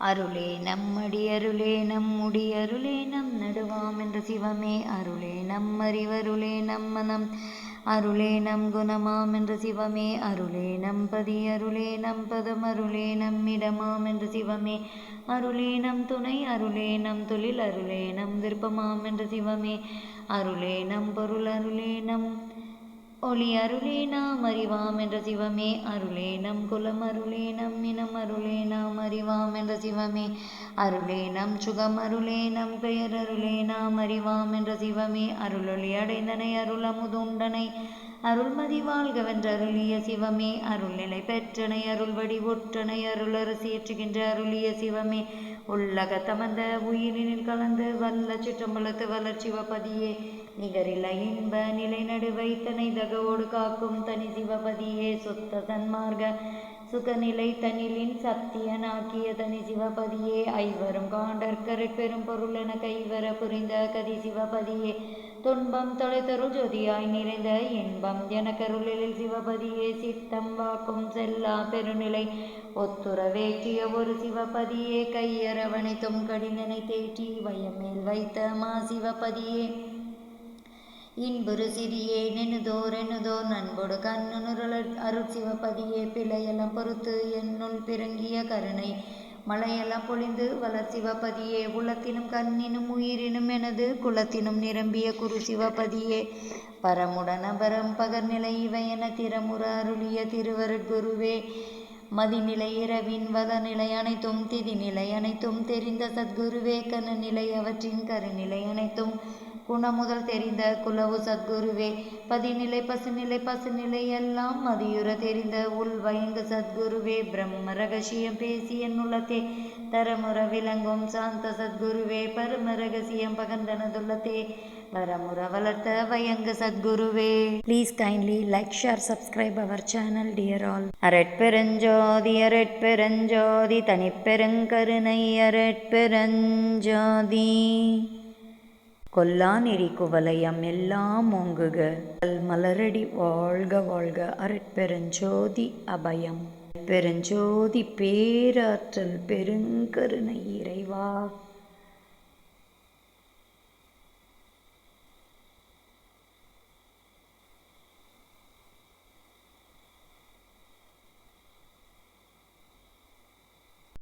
அருளே நம்மடி அருளே நம்முடி அருளே நம் நடுவாம் என்ற சிவமே அருளே நம் அறிவருளே நம் மனம் அருளே நம் குணமாம் என்ற சிவமே அருளே நம் பதி அருளே நம் பதம் அருளே நம்மிடமாம் என்ற சிவமே அருளே நம் துணை அருளே நம் தொழில் அருளே நம் விருப்பமாம் என்ற சிவமே அருளே நம் பொருள் அருளே நம் ஒளி அருளே நாம் அறிவாம் என்ற சிவமே. அருளே நம் குலம் அருளே நம் இனம் அருளே நாம் அறிவாம் என்ற சிவமே. அருளே நம் சுகம் அருளே நம் பெயர் அருளே நாம் அறிவாம் என்ற சிவமே. அருளொளி அடைந்தனை அருள் அமுதுண்டனை. அருள்மதி வாழ்கவென்ற அருளிய சிவமே. அருள்நிலை பெற்றனை அருள் வடி ஒற்றனை அருளரசி ஏற்றுகின்ற அருளிய சிவமே. உள்ளக தமந்த உயிரினில் கலந்து வல்ல சிற்றம்பலத்து வளர் பதியே. நிகரில இன்ப நிலை நடுவைத்தனை தகவோடு காக்கும் தனி சிவபதியே சுத்த சன்மார்க்க சுகநிலை தனிலின் சத்தியனாக்கிய தனி சிவபதியே. ஐவரும் காண்டற்கரை பெரும் பொருள் என கைவர புரிந்த கதி சிவபதியே. துன்பம் தொலைத்தருள் ஜோதியாய் நிறைந்த இன்பம் எனக்கருளில் சிவபதியே. சித்தம் வாக்கும் செல்லா பெருநிலை ஒத்துறவேற்றிய ஒரு சிவபதியே. கையரவணைத்தும் கடினனை தேற்றி வயமேல் வைத்த மா சிவபதியே. இன்புறு சிறியே நெனுதோர் எனுதோர் நண்பொடு கண்ணுருள அருள் சிவபதியே பிழையெல்லாம் பொறுத்து என்னுள் பிறங்கிய கருணை. மலையெல்லாம் பொழிந்து வளர் சிவபதியே உலத்தினும் கண்ணினும் உயிரினும் எனது குலத்தினும் நிரம்பிய குரு சிவபதியே பரமுடன் அபரம் பகர்நிலை இவை என திறமுற அருளிய திருவருட்குருவே மதிநிலை இரவின் வதநிலை அனைத்தும் திதிநிலை அனைத்தும் தெரிந்த சத்குருவே. கன நிலை அவற்றின் கருநிலை அனைத்தும் குணமுதல் தெரிந்த குலவு சத்குருவே பதிநிலை பசுநிலை பசுநிலை எல்லாம் மதியுற தெரிந்த உள் வயங்கு சத்குருவே பிரம்ம ரகசியம் பேசி என் தரமுற விளங்கும் சாந்த சத்குருவே பரம ரகசியம் பகந்தனதுள்ளத்தே வரமுற வளர்த்த வயங்கு சத்குருவே. Please kindly like share subscribe our channel dear all அரட்பெருஞ்சோதி அரட்பெருஞ்சோதி தனிப்பெருங்கருணை அரட்பெருஞ்சோதி கொல்லாநெறி குவலயம் எல்லாம் ஓங்குக. மலரடி வாழ்க வாழ்க. அரட்பெருஞ்சோதி அபயம். பெருஞ்சோதி பேராற்றல் பெருங்கருணை இறைவா.